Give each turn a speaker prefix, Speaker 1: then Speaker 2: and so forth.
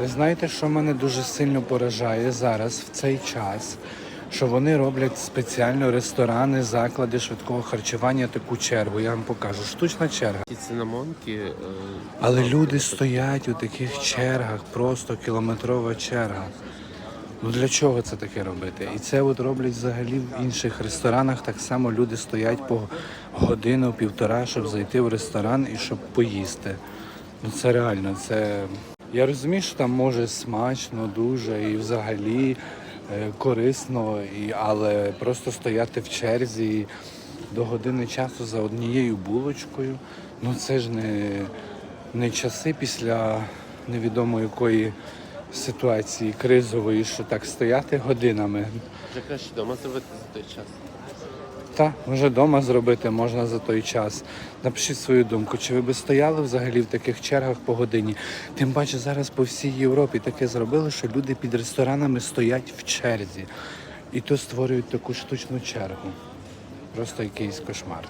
Speaker 1: Ви знаєте, що мене дуже сильно поражає зараз в цей час, що вони роблять спеціально ресторани, заклади швидкого харчування таку чергу. Я вам покажу. Штучна черга.
Speaker 2: Ці цинамонки. е,
Speaker 1: Але люди стоять у таких чергах, просто кілометрова черга. Ну для чого це таке робити? І це от роблять взагалі в інших ресторанах. Так само люди стоять по годину, півтора, щоб зайти в ресторан і щоб поїсти. Ну це реально, це. Я розумію, що там може смачно дуже і взагалі е, корисно, і, але просто стояти в черзі до години часу за однією булочкою, ну це ж не, не часи після невідомо якої ситуації кризової, що так стояти годинами.
Speaker 2: Вже краще вдома зробити за той час.
Speaker 1: Та, може вдома зробити можна за той час. Напишіть свою думку, чи ви би стояли взагалі в таких чергах по годині? Тим паче зараз по всій Європі таке зробили, що люди під ресторанами стоять в черзі. І то створюють таку штучну чергу. Просто якийсь кошмар.